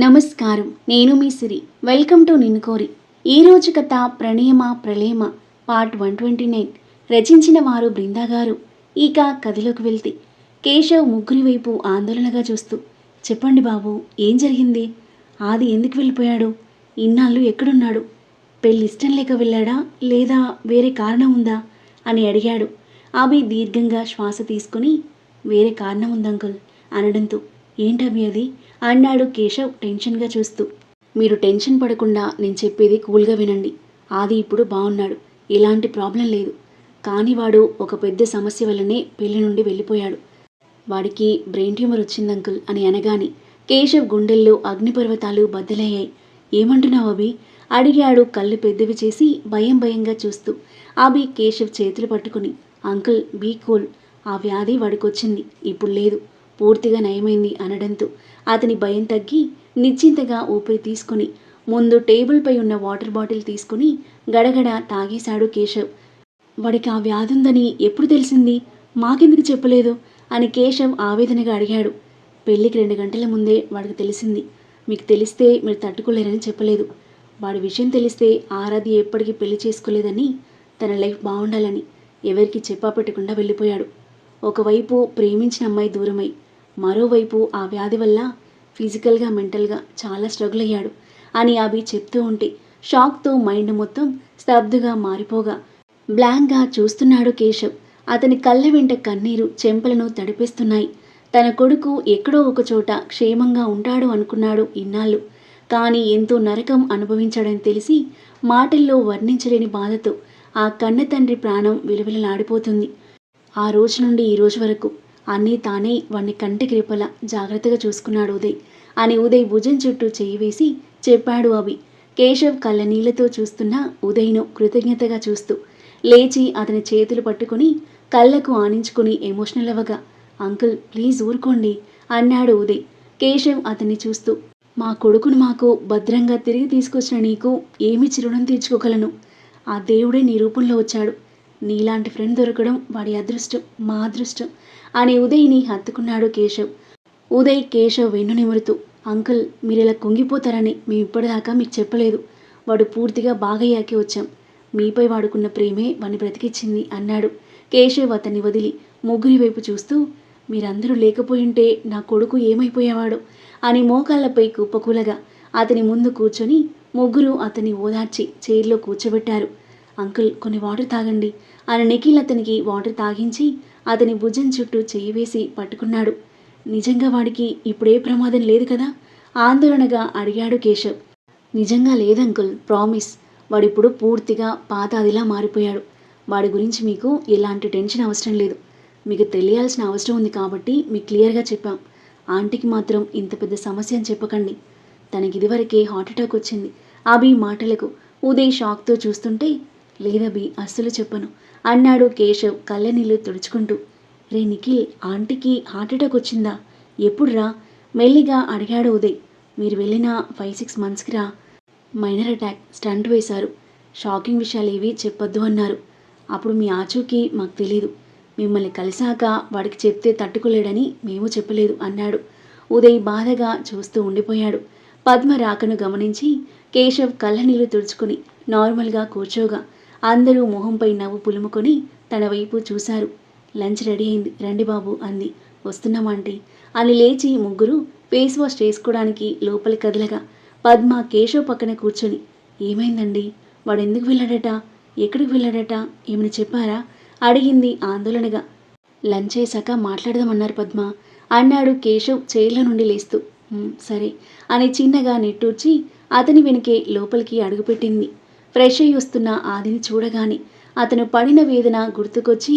నమస్కారం. నేను మీ సిరి. Welcome to నిన్ను కోరి. ఈరోజు కథ ప్రణయమ ప్రళయమ? Part one twenty nine. రచించిన వారు బృందా గారు. ఇక కథలోకి వెళ్తే కేశవ్ ముగ్గురి వైపు ఆందోళనగా చూస్తూ చెప్పండి బాబు ఏం జరిగింది? ఆది ఎందుకు వెళ్ళిపోయాడు? ఇన్నాళ్ళు ఎక్కడున్నాడు? పెళ్ళి ఇష్టం లేక వెళ్ళాడా? లేదా వేరే కారణం ఉందా? అని అడిగాడు. అభి దీర్ఘంగా శ్వాస తీసుకుని వేరే కారణం ఉంది అంకుల్ అనడంతో ఏంటవి అది అన్నాడు కేశవ్ టెన్షన్గా చూస్తూ. మీరు టెన్షన్ పడకుండా నేను చెప్పేది కూల్గా వినండి. ఆది ఇప్పుడు బాగున్నాడు ఎలాంటి ప్రాబ్లం లేదు. కానీ వాడు ఒక పెద్ద సమస్య వల్లనే పెళ్ళి నుండి వెళ్ళిపోయాడు. వాడికి బ్రెయిన్ ట్యూమర్ వచ్చింది అంకుల్ అని అనగానే కేశవ్ గుండెల్లో అగ్నిపర్వతాలు బద్దలయ్యాయి. ఏమంటున్నావు అభి? అడిగాడు కళ్ళు పెద్దవి చేసి భయం భయంగా చూస్తూ. అభి కేశవ్ చేతులు పట్టుకుని అంకుల్ బీ కూల్. ఆ వ్యాధి వాడికొచ్చింది. ఇప్పుడు లేదు. పూర్తిగా నయమైంది అనడంతో అతని భయం తగ్గి నిశ్చింతగా ఊపిరి తీసుకుని ముందు టేబుల్పై ఉన్న వాటర్ బాటిల్ తీసుకుని గడగడ తాగేశాడు కేశవ్. వాడికి ఆ వ్యాధి ఉందని ఎప్పుడు తెలిసింది? మాకెందుకు చెప్పలేదు? అని కేశవ్ ఆవేదనగా అడిగాడు. పెళ్ళికి రెండు గంటల ముందే వాడికి తెలిసింది. మీకు తెలిస్తే మీరు తట్టుకోలేరని చెప్పలేదు. వాడి విషయం తెలిస్తే ఆరాధి ఎప్పటికీ పెళ్ళి చేసుకోలేదని తన లైఫ్ బాగుండాలని ఎవరికి చెప్పా పెట్టకుండా వెళ్ళిపోయాడు. ఒకవైపు ప్రేమించిన అమ్మాయి దూరమై మరోవైపు ఆ వ్యాధి వల్ల ఫిజికల్గా మెంటల్గా చాలా స్ట్రగుల్ అయ్యాడు. అని అభి చెప్తూ ఉంటే షాక్తో మైండ్ మొత్తం స్తబ్దుగా మారిపోగా బ్లాంక్గా చూస్తున్నాడు కేశవ్. అతని కళ్ళ వెంట కన్నీరు చెంపలను తడిపేస్తున్నాయి. తన కొడుకు ఎక్కడో ఒకచోట క్షేమంగా ఉంటాడు అనుకున్నాడు ఇన్నాళ్ళు. కానీ ఎంతో నరకం అనుభవించాడని తెలిసి మాటల్లో వర్ణించలేని బాధతో ఆ కన్న తండ్రి ప్రాణం విలువిలలాడిపోతుంది. ఆ రోజు నుండి ఈ రోజు వరకు అన్నీ తానే వాణ్ణి కంటికి రెప్పలా జాగ్రత్తగా చూసుకున్నాడు ఉదయ్. అని ఉదయ్ భుజం చుట్టూ చేయి వేసి చెప్పాడు అవి కేశవ్ కళ్ళ నీళ్ళతో చూస్తున్న ఉదయ్ను కృతజ్ఞతగా చూస్తూ. లేచి అతని చేతులు పట్టుకుని కళ్ళకు ఆనించుకుని ఎమోషనల్ అవ్వగా అంకుల్ ప్లీజ్ ఊరుకోండి అన్నాడు ఉదయ్. కేశవ్ అతన్ని చూస్తూ మా కొడుకును మాకు భద్రంగా తిరిగి తీసుకొచ్చిన నీకు ఏమి చిరుణం తీర్చుకోగలను? ఆ దేవుడే నీ రూపంలో వచ్చాడు. నీలాంటి ఫ్రెండ్ దొరకడం వాడి అదృష్టం మా అదృష్టం అని ఉదయ్ని హత్తుకున్నాడు కేశవ్. ఉదయ్ కేశవ్ వెన్ను నిమురుతూ అంకుల్ మీరు ఇలా కుంగిపోతారని మేము ఇప్పటిదాకా మీకు చెప్పలేదు. వాడు పూర్తిగా బాగయ్యాకే వచ్చాం. మీపై వాడుకున్న ప్రేమే వాడిని బ్రతికిచ్చింది అన్నాడు కేశవ్ అతన్ని వదిలి ముగ్గురి వైపు చూస్తూ మీరందరూ లేకపోయింటే నా కొడుకు ఏమైపోయేవాడు? అని మోకాళ్ళపై కుప్పకూలగా అతని ముందు కూర్చొని ముగ్గురు అతన్ని ఓదార్చి చైర్లో కూర్చోబెట్టారు. అంకుల్ కొన్ని వాటర్ తాగండి. అని నిఖిల్ అతనికి వాటర్ తాగించి అతని భుజం చుట్టూ చెయ్యి వేసి పట్టుకున్నాడు. నిజంగా వాడికి ఇప్పుడే ప్రమాదం లేదు కదా? ఆందోళనగా అడిగాడు కేశవ్. నిజంగా లేదంకుల్ ప్రామిస్. వాడిప్పుడు పూర్తిగా పాతాదిలా మారిపోయాడు. వాడి గురించి మీకు ఎలాంటి టెన్షన్ అవసరం లేదు. మీకు తెలియాల్సిన అవసరం ఉంది కాబట్టి మీకు క్లియర్గా చెప్పాం. ఆంటీకి మాత్రం ఇంత పెద్ద సమస్య అని చెప్పకండి. తనకి ఇదివరకే హార్ట్ అటాక్ వచ్చింది. అభి మాటలకు ఉదయ్ షాక్తో చూస్తుంటే లేదబి అస్సలు చెప్పను. అన్నాడు కేశవ్ కళ్ళనీళ్ళు తుడుచుకుంటూ. రే నిఖిల్ ఆంటీకి హార్ట్ అటాక్ వచ్చిందా? ఎప్పుడురా మెల్లిగా అడిగాడు ఉదయ్. మీరు వెళ్ళిన ఫైవ్ సిక్స్ మంత్స్కి రా. మైనర్ అటాక్ స్టంట్ వేశారు. షాకింగ్ విషయాలు ఏవి చెప్పొద్దు అన్నారు. అప్పుడు మీ ఆచూకీ మాకు తెలీదు. మిమ్మల్ని కలిశాక వాడికి చెప్తే తట్టుకోలేడని మేము చెప్పలేదు అన్నాడు. ఉదయ్ బాధగా చూస్తూ ఉండిపోయాడు. పద్మ రాకను గమనించి కేశవ్ కళ్ళనీళ్ళు తుడుచుకుని నార్మల్గా కూర్చోగా. అందరూ మొహంపై నవ్వు పులుముకొని తన వైపు చూశారు. లంచ్ రెడీ అయింది. రండి బాబు అంది. వస్తున్నామంటే అని లేచి ముగ్గురు ఫేస్ వాష్ చేసుకోవడానికి లోపలి కదలగా పద్మ కేశవ్ పక్కన కూర్చొని ఏమైందండి? వాడు ఎందుకు వెళ్ళాడట? ఎక్కడికి వెళ్ళాడట? ఏమైనా చెప్పారా? అడిగింది ఆందోళనగా. లంచ్ చేశాక మాట్లాడదామన్నారు పద్మ అన్నాడు కేశవ్ చైర్ల నుండి లేస్తూ. సరే అని చిన్నగా నిట్టూర్చి అతని వెనుకే లోపలికి అడుగుపెట్టింది. ఫ్రెష్ అయ్యి వస్తున్న ఆదిని చూడగానే అతను పడిన వేదన గుర్తుకొచ్చి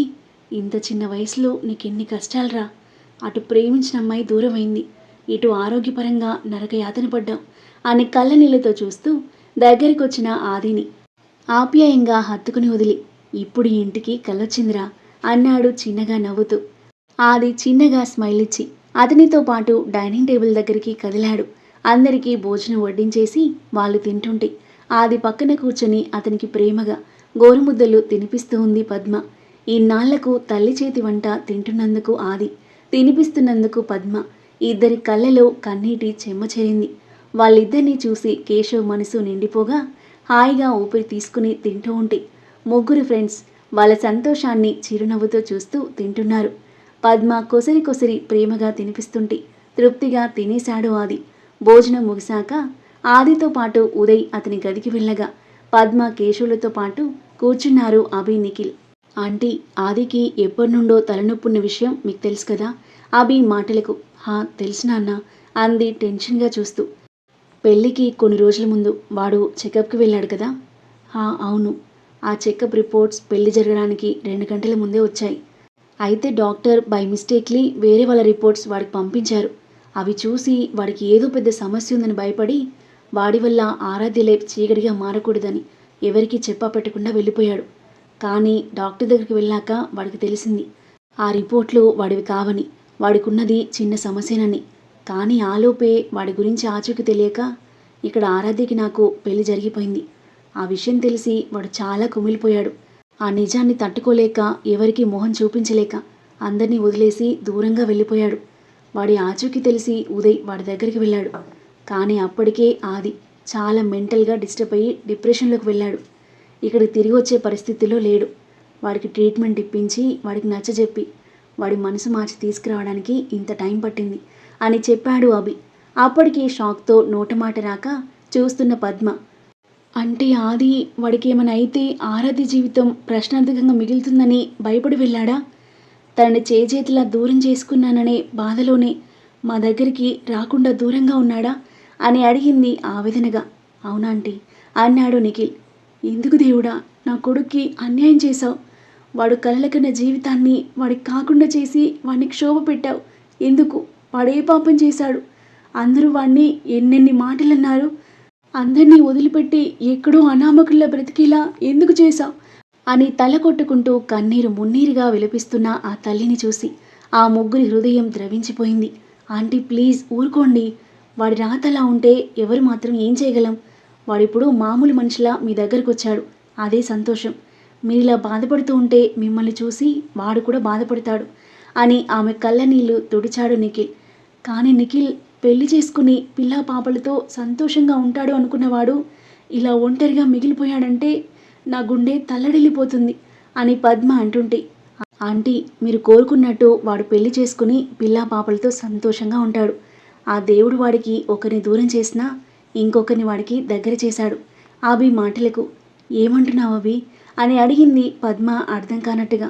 ఇంత చిన్న వయసులో నీకెన్ని కష్టాలరా? అటు ప్రేమించిన అమ్మాయి దూరమైంది. ఇటు ఆరోగ్యపరంగా నరకయాతన పడ్డాం అని కళ్ళనీళ్ళతో చూస్తూ దగ్గరికి వచ్చిన ఆదిని ఆప్యాయంగా హత్తుకుని వదిలి ఇప్పుడు ఇంటికి కలొచ్చిందిరా అన్నాడు చిన్నగా నవ్వుతూ. ఆది చిన్నగా స్మైల్ ఇచ్చి అతనితో పాటు డైనింగ్ టేబుల్ దగ్గరికి కదిలాడు. అందరికీ భోజనం వడ్డించేసి వాళ్ళు తింటుంటే ఆది పక్కన కూర్చొని అతనికి ప్రేమగా గోరుముద్దలు తినిపిస్తూ ఉంది పద్మ. ఇన్నాళ్ళకు తల్లి చేతి వంట తింటున్నందుకు ఆది. తినిపిస్తున్నందుకు పద్మ. ఇద్దరి కళ్ళలో కన్నీటి చెమ్మచేరింది వాళ్ళిద్దరినీ చూసి కేశవ్ మనసు నిండిపోగా హాయిగా ఊపిరి తీసుకుని తింటూ ఉంటే ముగ్గురు ఫ్రెండ్స్ వాళ్ళ సంతోషాన్ని చిరునవ్వుతో చూస్తూ తింటున్నారు. పద్మ కొసరి కొసరి ప్రేమగా తినిపిస్తుంటే తృప్తిగా తినేశాడు ఆది. భోజనం ముగిశాక ఆదితో పాటు ఉదయ్ అతని గదికి వెళ్ళగా పద్మ కేశవులతో పాటు కూర్చున్నారు అభి నిఖిల్. ఆంటీ ఆదికి ఎప్పటి నుండో తలనొప్పున్న విషయం మీకు తెలుసు కదా? అభి మాటలకు హా తెలుసు నాన్న అంది టెన్షన్గా చూస్తూ. పెళ్ళికి కొన్ని రోజుల ముందు వాడు చెకప్కి వెళ్ళాడు కదా? హా అవును. ఆ చెకప్ రిపోర్ట్స్ పెళ్ళి జరగడానికి రెండు గంటల ముందే వచ్చాయి. అయితే డాక్టర్ బై మిస్టేక్లీ వేరే వాళ్ళ రిపోర్ట్స్ వాడికి పంపించారు. అవి చూసి వాడికి ఏదో పెద్ద సమస్య ఉందని భయపడి వాడి వల్ల ఆరాధ్య లైఫ్ చీకటిగా మారకూడదని ఎవరికీ చెప్పా పెట్టకుండా వెళ్ళిపోయాడు. కానీ డాక్టర్ దగ్గరికి వెళ్ళాక వాడికి తెలిసింది ఆ రిపోర్ట్లు వాడివి కావని వాడికున్నది చిన్న సమస్యనని. కానీ ఆలోపే వాడి గురించి ఆచూకీ తెలియక ఇక్కడ ఆరాధ్యకి నాకు పెళ్ళి జరిగిపోయింది. ఆ విషయం తెలిసి వాడు చాలా కుమిలిపోయాడు. ఆ నిజాన్ని తట్టుకోలేక ఎవరికీ మొహం చూపించలేక అందరినీ వదిలేసి దూరంగా వెళ్ళిపోయాడు. వాడి ఆచూకీ తెలిసి ఉదయ్ వాడి దగ్గరికి వెళ్ళాడు. కానీ అప్పటికే ఆది చాలా మెంటల్గా డిస్టర్బ్ అయ్యి డిప్రెషన్లోకి వెళ్ళాడు. ఇక్కడికి తిరిగి వచ్చే పరిస్థితిలో లేడు. వాడికి ట్రీట్మెంట్ ఇప్పించి వాడికి నచ్చజెప్పి వాడి మనసు మార్చి తీసుకురావడానికి ఇంత టైం పట్టింది అని చెప్పాడు అభి. అప్పటికి షాక్తో నోటమాట రాక చూస్తున్న పద్మ అంటే ఆది వాడికి ఏమైనా అయితే ఆరాధ్య జీవితం ప్రశ్నార్థకంగా మిగులుతుందని భయపడి వెళ్ళాడా? తనని చేజేతిలా దూరం చేసుకున్నాననే బాధలోనే మా దగ్గరికి రాకుండా దూరంగా ఉన్నాడా? అని అడిగింది ఆవేదనగా. అవునాంటీ అన్నాడు నిఖిల్. ఎందుకు దేవుడా నా కొడుక్కి అన్యాయం చేశావు. వాడు కలలకన్న జీవితాన్ని వాడికి కాకుండా చేసి వాడిని క్షోభ పెట్టావు. ఎందుకు? వాడే పాపం చేశాడు. అందరూ వాడిని ఎన్నెన్ని మాటలు అన్నారు అందరినీ వదిలిపెట్టి ఎక్కడో అనామకుల్లా బ్రతికేలా ఎందుకు చేశావు? అని తల కొట్టుకుంటూ కన్నీరు మున్నీరుగా విలపిస్తున్న ఆ తల్లిని చూసి ఆ ముగ్గురి హృదయం ద్రవించిపోయింది. ఆంటీ ప్లీజ్ ఊరుకోండి. వాడి రాతలా ఉంటే ఎవరు మాత్రం ఏం చేయగలం? వాడిప్పుడు మామూలు మనిషిలా మీ దగ్గరకు వచ్చాడు అదే సంతోషం. మీరు ఇలా బాధపడుతూ ఉంటే మిమ్మల్ని చూసి వాడు కూడా బాధపడతాడు అని ఆమె కళ్ళ నీళ్ళు తుడిచాడు నిఖిల్. కానీ నిఖిల్ పెళ్ళి చేసుకుని పిల్లా పాపలతో సంతోషంగా ఉంటాడు అనుకున్నవాడు ఇలా ఒంటరిగా మిగిలిపోయాడంటే నా గుండె తల్లడిల్లిపోతుంది అని పద్మ అంటుంటే ఆంటీ మీరు కోరుకున్నట్టు వాడు పెళ్ళి చేసుకుని పిల్లా పాపలతో సంతోషంగా ఉంటాడు. ఆ దేవుడు వాడికి ఒకరిని దూరం చేసినా ఇంకొకరిని వాడికి దగ్గర చేశాడు. అభి మాటలకు ఏమంటున్నావు అభి? అని అడిగింది పద్మ అర్థం కానట్టుగా.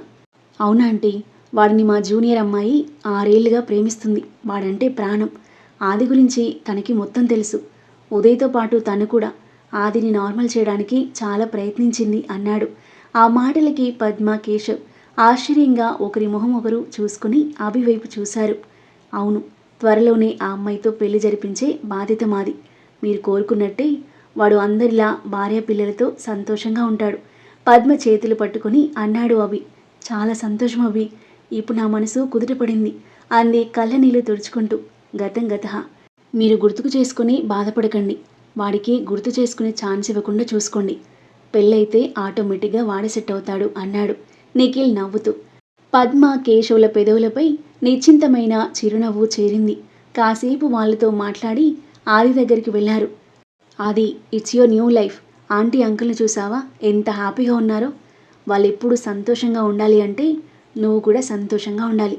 అవునా ఆంటీ వాడిని మా జూనియర్ అమ్మాయి ఆరేళ్ళుగా ప్రేమిస్తుంది. వాడంటే ప్రాణం. ఆది గురించి తనకి మొత్తం తెలుసు. ఉదయ్తో పాటు తను కూడా ఆదిని నార్మల్ చేయడానికి చాలా ప్రయత్నించింది అన్నాడు. ఆ మాటలకి పద్మ కేశవ్ ఆశ్చర్యంగా ఒకరి మొహం ఒకరు చూసుకుని అభివైపు చూశారు. అవును త్వరలోనే ఆ అమ్మాయితో పెళ్ళి జరిపించే బాధ్యత మాది. మీరు కోరుకున్నట్టే వాడు అందరిలా భార్య పిల్లలతో సంతోషంగా ఉంటాడు. పద్మ చేతులు పట్టుకుని అన్నాడు అవి చాలా సంతోషం అవి ఇప్పుడు నా మనసు కుదుటపడింది. అంది కళ్ళ నీళ్ళు తుడుచుకుంటూ. గతం గత. మీరు గుర్తుకు చేసుకుని బాధపడకండి. వాడికి గుర్తు చేసుకునే ఛాన్స్ ఇవ్వకుండా చూసుకోండి. పెళ్ళైతే ఆటోమేటిక్గా వాడే సెట్ అవుతాడు అన్నాడు నిఖిల్ నవ్వుతూ. పద్మ కేశవుల పెదవులపై నిశ్చింతమైన చిరునవ్వు చేరింది. కాసేపు వాళ్ళతో మాట్లాడి ఆది దగ్గరికి వెళ్ళారు. Aadi it's your new life aunty అంకుల్ని చూసావా? ఎంత హ్యాపీగా ఉన్నారో. వాళ్ళు ఎప్పుడు సంతోషంగా ఉండాలి అంటే నువ్వు కూడా సంతోషంగా ఉండాలి.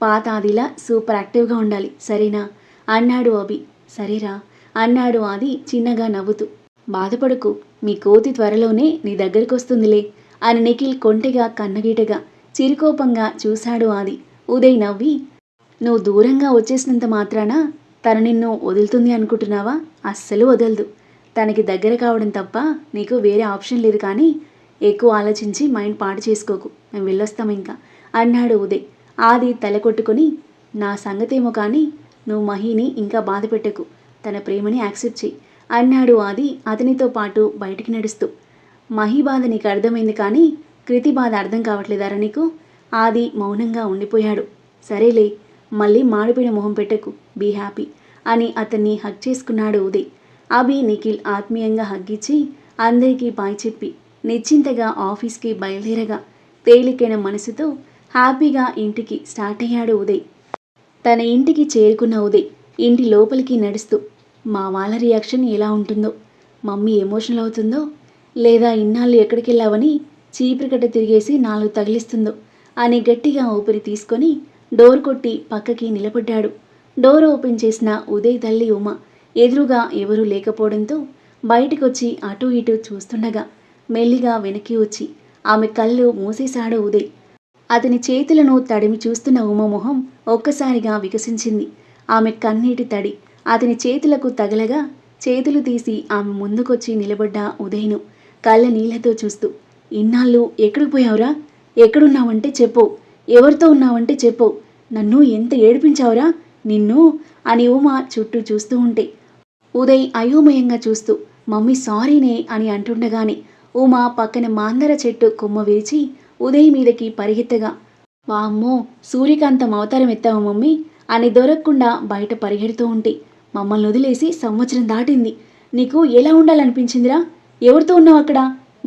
పాత ఆదిలా సూపర్ యాక్టివ్గా ఉండాలి. సరేనా? అన్నాడు అభి. సరేరా అన్నాడు ఆది చిన్నగా నవ్వుతూ. బాధపడకు. మీ కోతి త్వరలోనే నీ దగ్గరికి వస్తుందిలే అని నిఖిల్ కొంటెగా కన్నగీటగా చిరుకోపంగా చూశాడు ఆది. ఉదయ్ నవ్వి నువ్వు దూరంగా వచ్చేసినంత మాత్రాన? తను నిన్ను వదులుతుంది అనుకుంటున్నావా? అస్సలు వదలదు. తనకి దగ్గర కావడం తప్ప నీకు వేరే ఆప్షన్ లేదు కానీ ఎక్కువ ఆలోచించి మైండ్ పాడు చేసుకోకు. మేము వెళ్ళొస్తాం ఇంకా అన్నాడు ఉదయ్. ఆది తల కొట్టుకొని నా సంగతేమో కానీ నువ్వు మహిని ఇంకా బాధ పెట్టకు. తన ప్రేమని యాక్సెప్ట్ చెయ్యి అన్నాడు ఆది అతనితో పాటు బయటికి నడుస్తూ. మహి బాధ నీకు అర్థమైంది కానీ కృతి బాధ అర్థం కావట్లేదారా నీకు? ఆది మౌనంగా ఉండిపోయాడు. సరేలే మళ్ళీ మాడిపోయిన మొహం పెట్టకు బీ హ్యాపీ అని అతన్ని హక్ చేసుకున్నాడు ఉదయ్. అభి నిఖిల్ ఆత్మీయంగా హగ్గిచ్చి అందరికీ బాయ్ చెప్పి నిశ్చింతగా ఆఫీస్కి బయలుదేరగా తేలికైన మనసుతో హ్యాపీగా ఇంటికి స్టార్ట్ అయ్యాడు ఉదయ్. తన ఇంటికి చేరుకున్న ఉదయ్ ఇంటి లోపలికి నడుస్తూ మా వాళ్ళ రియాక్షన్ ఎలా ఉంటుందో మమ్మీ ఎమోషనల్ అవుతుందో లేదా ఇన్నాళ్ళు ఎక్కడికి వెళ్ళావని చీపురికట్ట తిరిగేసి నాలుగు తగిలిస్తుందో అని గట్టిగా ఊపిరి తీసుకొని డోర్ కొట్టి పక్కకి నిలబడ్డాడు. డోర్ ఓపెన్ చేసిన ఉదయ్ తల్లి ఉమ ఎదురుగా ఎవరూ లేకపోవడంతో బయటకొచ్చి అటు ఇటు చూస్తుండగా మెల్లిగా వెనక్కి వచ్చి ఆమె కళ్ళు మూసేశాడు ఉదయ్. అతని చేతులను తడిమి చూస్తున్న ఉమ మొహం ఒక్కసారిగా వికసించింది. ఆమె కన్నీటి తడి అతని చేతులకు తగలగా చేతులు తీసి ఆమె ముందుకొచ్చి నిలబడ్డ ఉదయ్ను కళ్ళ నీళ్ళతో చూస్తూ ఇన్నాళ్ళు ఎక్కడికి పోయావురా? ఎక్కడున్నావంటే చెప్పు. ఎవరితో ఉన్నావంటే చెప్పు. నన్ను ఎంత ఏడిపించావురా? నిన్ను అని ఉమ చుట్టూ చూస్తూ ఉంటే. ఉదయ్ అయోమయంగా చూస్తూ మమ్మీ సారీనే అని అంటుండగానే ఉమ పక్కన మాందర చెట్టు కొమ్మ విరిచి ఉదయ్ మీదకి పరిగెత్తగా వామ్మో సూర్యకాంతం అవతారం ఎత్తావు మమ్మీ అని దొరకకుండా బయట పరిగెడుతూ ఉంటే. మమ్మల్ని వదిలేసి సంవత్సరం దాటింది. నీకు ఎలా ఉండాలనిపించిందిరా? ఎవరితో ఉన్నావు అక్కడ?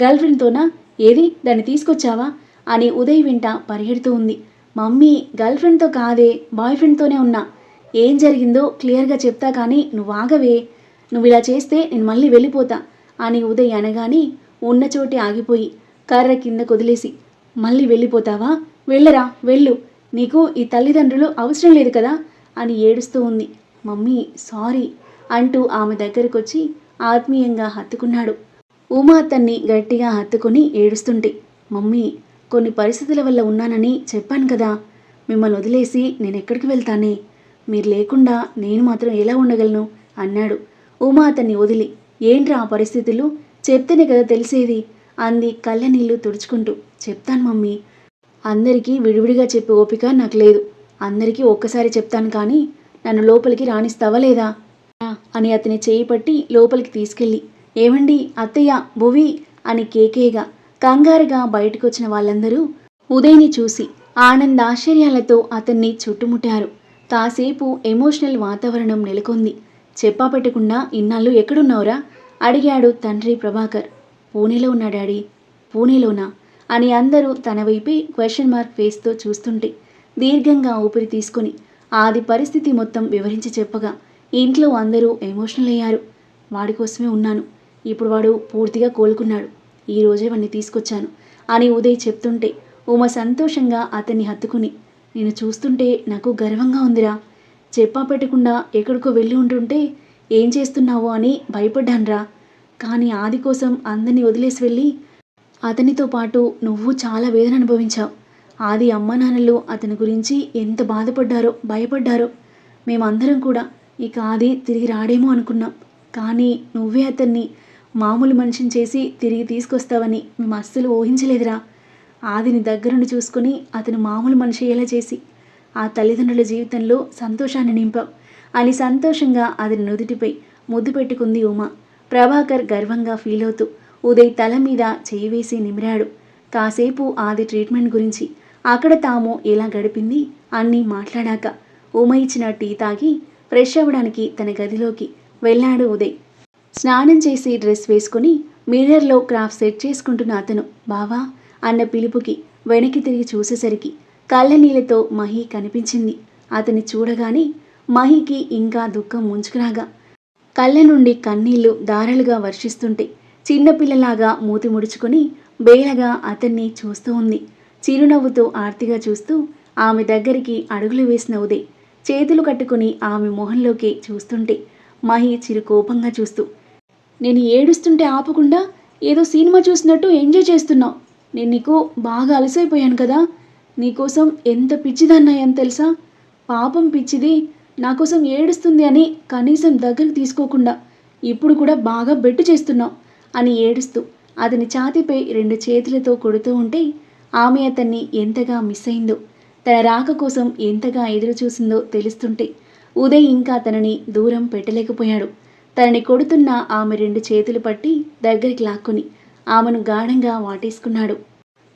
గర్ల్ ఫ్రెండ్తోనా? ఏది? దాన్ని తీసుకొచ్చావా? అని ఉదయ్ వెంట పరిగెడుతూ ఉంది. మమ్మీ గర్ల్ ఫ్రెండ్తో కాదే బాయ్ ఫ్రెండ్తోనే ఉన్నా. ఏం జరిగిందో క్లియర్గా చెప్తా కానీ నువ్వు ఆగవే. నువ్వు ఇలా చేస్తే నేను మళ్ళీ వెళ్ళిపోతా అని ఉదయ్ అనగానే ఉన్న చోటే ఆగిపోయి కర్ర కింద కొదిలేసి మళ్ళీ వెళ్ళిపోతావా? వెళ్ళరా వెళ్ళు. నీకు ఈ తల్లిదండ్రులు అవసరం లేదు కదా? అని ఏడుస్తూ ఉంది. మమ్మీ సారీ అంటూ ఆమె దగ్గరకొచ్చి ఆత్మీయంగా హత్తుకున్నాడు. ఉమా అతన్ని గట్టిగా హత్తుకుని ఏడుస్తుంటే మమ్మీ కొన్ని పరిస్థితుల వల్ల ఉన్నానని చెప్పాను కదా. మిమ్మల్ని వదిలేసి నేను ఎక్కడికి వెళ్తానే? మీరు లేకుండా నేను మాత్రం ఎలా ఉండగలను? అన్నాడు. ఉమా అతన్ని వదిలి. ఏంట్రా ఆ పరిస్థితులు? చెప్తేనే కదా తెలిసేది. అంది కళ్ళ నీళ్ళు తుడుచుకుంటూ. చెప్తాను మమ్మీ. అందరికీ విడివిడిగా చెప్పే ఓపిక నాకు లేదు. అందరికీ ఒక్కసారి చెప్తాను కానీ నన్ను లోపలికి రాణిస్తావా లేదా? అని అతని చేయి పట్టి లోపలికి తీసుకెళ్ళి. ఏమండి అత్తయ్య భువి అని కేకేగా. కంగారుగా బయటకు వచ్చిన వాళ్ళందరూ ఉదయ్ని చూసి ఆనంద ఆశ్చర్యాలతో అతన్ని చుట్టుముట్టారు. కాసేపు ఎమోషనల్ వాతావరణం నెలకొంది. చెప్పా పెట్టకుండా ఇన్నాళ్ళు ఎక్కడున్నావురా? అడిగాడు తండ్రి ప్రభాకర్. పూణేలో ఉన్నా డాడీ. పూణేలోనా? అని అందరూ తన వైపే క్వశ్చన్ మార్క్ ఫేస్తో చూస్తుంటే దీర్ఘంగా ఊపిరి తీసుకుని ఆది పరిస్థితి మొత్తం వివరించి చెప్పగా ఇంట్లో అందరూ ఎమోషనల్ అయ్యారు వాడి కోసమే ఉన్నాను. ఇప్పుడు వాడు పూర్తిగా కోలుకున్నాడు. ఈ రోజే వాడిని తీసుకొచ్చాను. అని ఉదయ్ చెప్తుంటే ఉమ సంతోషంగా అతన్ని హత్తుకుని నేను చూస్తుంటే నాకు గర్వంగా ఉందిరా. చెప్పా పెట్టకుండా ఎక్కడికో వెళ్ళి ఉంటుంటే ఏం చేస్తున్నావో అని భయపడ్డానురా. కానీ ఆది కోసం అందరినీ వదిలేసి వెళ్ళి అతనితో పాటు నువ్వు చాలా వేదన అనుభవించావు. ఆది అమ్మ నాన్నలు అతని గురించి ఎంత బాధపడ్డారో భయపడ్డారో మేమందరం కూడా ఇక ఆది తిరిగి రాడేమో అనుకున్నాం. కానీ నువ్వే అతన్ని మామూలు మనిషిని చేసి తిరిగి తీసుకొస్తావని మేము అస్సలు ఊహించలేదురా. ఆదిని దగ్గరుండి చూసుకొని అతను మామూలు మనిషి ఎలా చేసి ఆ తల్లిదండ్రుల జీవితంలో సంతోషాన్ని నింపావు అని సంతోషంగా అతని నుదుటిపై ముద్దు పెట్టుకుంది ఉమ. ప్రభాకర్ గర్వంగా ఫీల్ అవుతూ ఉదయ్ తల మీద చేయి వేసి నిమిరాడు. కాసేపు ఆది ట్రీట్మెంట్ గురించి అక్కడ తాము ఎలా గడిపింది అన్నీ మాట్లాడాక ఉమ ఇచ్చిన టీ తాగి ఫ్రెష్ అవ్వడానికి తన గదిలోకి వెళ్ళాడు ఉదయ్. స్నానం చేసి డ్రెస్ వేసుకుని మిర్రర్లో క్రాఫ్ట్ సెట్ చేసుకుంటున్న అతను బావా అన్న పిలుపుకి వెనక్కి తిరిగి చూసేసరికి కళ్ళనీళ్ళతో మహి కనిపించింది. అతన్ని చూడగానే మహికి ఇంకా దుఃఖం ముంచుకురాగా. కళ్ళ నుండి కన్నీళ్ళు దారలుగా వర్షిస్తుంటే చిన్నపిల్లలాగా మూతి ముడుచుకొని బేలగా అతన్ని చూస్తూ ఉంది. చిరునవ్వుతో ఆర్తిగా చూస్తూ ఆమె దగ్గరికి అడుగులు వేసిన ఉదయ్ చేతులు కట్టుకుని ఆమె మొహంలోకి చూస్తుంటే మహి చిరు కోపంగా చూస్తూ నేను ఏడుస్తుంటే ఆపకుండా ఏదో సినిమా చూసినట్టు ఎంజాయ్ చేస్తున్నావు. నేను నీకు బాగా అలసైపోయాను కదా. నీకోసం ఎంత పిచ్చిదన్నాయని తెలుసా? పాపం పిచ్చిది. నా కోసం ఏడుస్తుంది అని కనీసం దగ్గరికి తీసుకోకుండా ఇప్పుడు కూడా బాగా బెట్టు చేస్తున్నావు అని ఏడుస్తూ అతని ఛాతీపై రెండు చేతులతో కొడుతూ ఉంటే ఆమె అతన్ని ఎంతగా మిస్ అయిందో తన రాక కోసం ఎంతగా ఎదురుచూసిందో తెలుస్తుంటే ఉదయ్ ఇంకా తనని దూరం పెట్టలేకపోయాడు. తనని కొడుతున్న ఆమె రెండు చేతులు పట్టి దగ్గరికి లాక్కుని ఆమెను గాఢంగా వాటేసుకున్నాడు.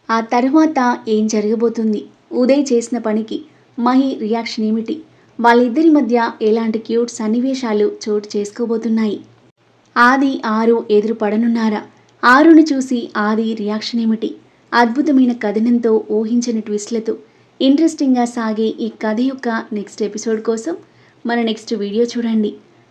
ఆ తర్వాత ఏం జరగబోతుంది? ఉదయ్ చేసిన పనికి మహి రియాక్షన్ ఏమిటి? వాళ్ళిద్దరి మధ్య ఎలాంటి క్యూట్ సన్నివేశాలు చోటు చేసుకోబోతున్నాయి? ఆది ఆరు ఎదురు పడనున్నారా ఆరుని చూసి ఆది రియాక్షన్ ఏమిటి? అద్భుతమైన కథనంతో ఊహించని ట్విస్ట్లతో ఇంట్రెస్టింగ్గా సాగే ఈ కథ యొక్క నెక్స్ట్ ఎపిసోడ్ కోసం మన నెక్స్ట్ వీడియో చూడండి.